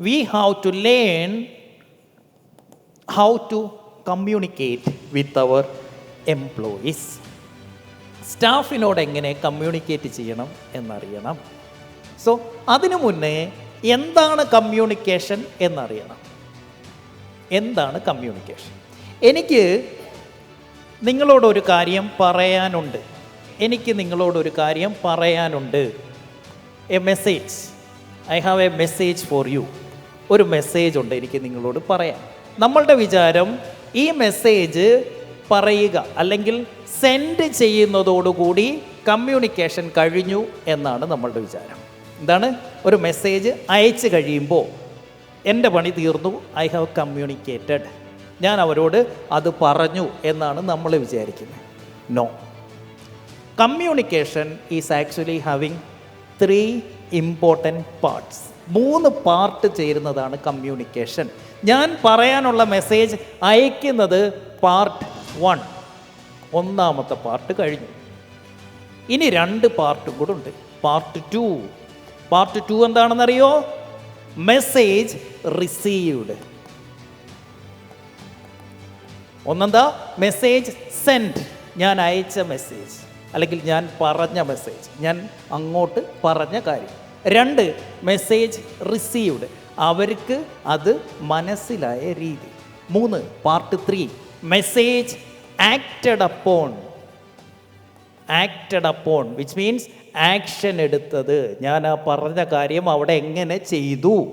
we have to learn how to communicate with our employees സ്റ്റാഫിനോട് എങ്ങനെ communicate ചെയ്യണം എന്നറിയണം. So അതിനു മുന്നേ എന്താണ് കമ്മ്യൂണിക്കേഷൻ എന്നറിയണം. എന്താണ് കമ്മ്യൂണിക്കേഷൻ എനിക്ക് നിങ്ങളോടൊരു കാര്യം പറയാനുണ്ട്. എനിക്ക് നിങ്ങളോടൊരു കാര്യം പറയാനുണ്ട്. A message I have a message for you ഒരു മെസ്സേജ് ഉണ്ട് എനിക്ക് നിങ്ങളോട് പറയാം നമ്മളുടെ വിചാരം ഈ മെസ്സേജ് പറയുക അല്ലെങ്കിൽ സെൻഡ് ചെയ്യുന്നതോടുകൂടി കമ്മ്യൂണിക്കേഷൻ കഴിഞ്ഞു എന്നാണ് നമ്മളുടെ വിചാരം. എന്താണ്? ഒരു മെസ്സേജ് അയച്ചു കഴിയുമ്പോൾ എന്റെ പണി തീർന്നു ഐ ഹാവ് കമ്മ്യൂണിക്കേറ്റഡ് ഞാൻ അവരോട് അത് പറഞ്ഞു എന്നാണ് നമ്മൾ വിചാരിക്കുന്നത്. No communication is actually having three important parts മൂന്ന് പാർട്ട് ചേരുന്നതാണ് കമ്മ്യൂണിക്കേഷൻ ഞാൻ പറയാനുള്ള മെസ്സേജ് അയക്കുന്നത് പാർട്ട് വൺ ഒന്നാമത്തെ പാർട്ട് കഴിഞ്ഞു. ഇനി രണ്ട് പാർട്ടും കൂടെ ഉണ്ട്. പാർട്ട് ടു പാർട്ട് ടു എന്താണെന്നറിയോ? മെസ്സേജ് റിസീവ്ഡ് ഒന്നെന്താ? മെസ്സേജ് സെൻഡ് ഞാൻ അയച്ച മെസ്സേജ് അല്ലെങ്കിൽ ഞാൻ പറഞ്ഞ മെസ്സേജ് ഞാൻ അങ്ങോട്ട് പറഞ്ഞ കാര്യം. രണ്ട് മെസ്സേജ് റിസീവ്ഡ് അവർക്ക് അത് മനസ്സിലായ രീതി. മൂന്ന് part three message acted upon acted upon which means action എടുത്തത്. ഞാൻ ആ പറഞ്ഞ കാര്യം അവിടെ എങ്ങനെ ചെയ്തു?